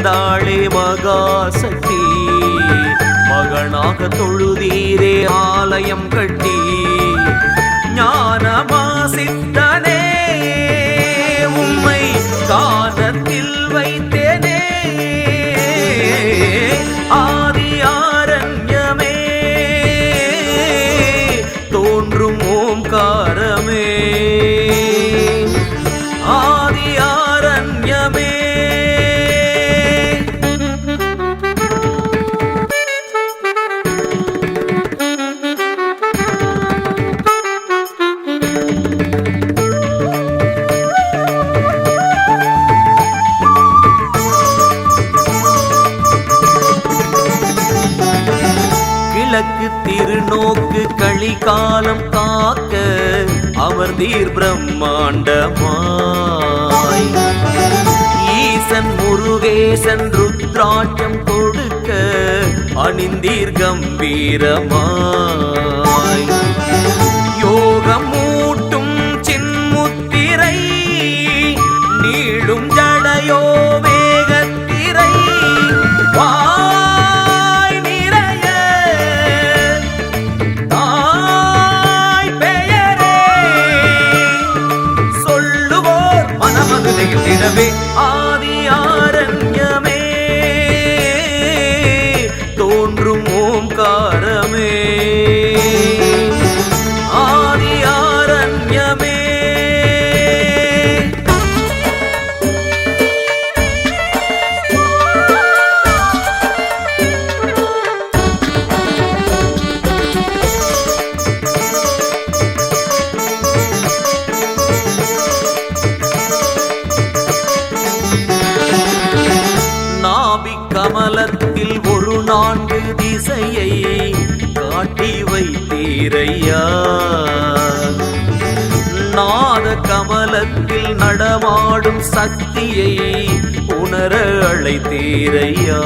பிறந்தாளே மகாசக்தி. மகனாக தொழுதீரே ஆலயம் கட்டி. ஞானமா திருநோக்கு களிகாலம் காக்க அவர் தீர் பிரம்மாண்டமாய். ஈசன் முருகேசன் ருத்ராட்சம் கொடுக்க அணிந்தீர் கம்பீரமாய். திசையை காட்டி வைத்தீரையா? நாத கமலத்தில் நடமாடும் சக்தியை உணர அழைத்தீரையா?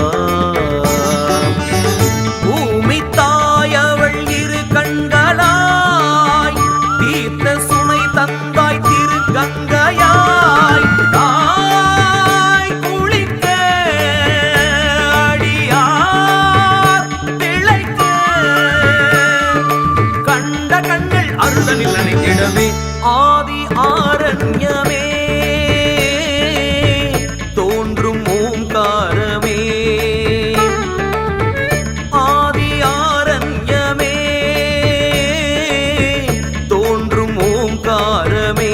கண்கள் அருளனில் நினைத்திடவே ஆதி ஆரண்யமே தோன்றும் ஓம்காரமே. ஆதி ஆரண்யமே தோன்றும் ஓம்காரமே.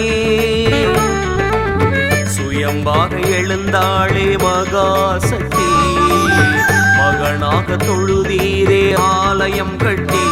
சுயம்பாக எழுந்தாளே மகாசக்தி. மகனாக தொழுதீரே ஆலயம் கட்டி.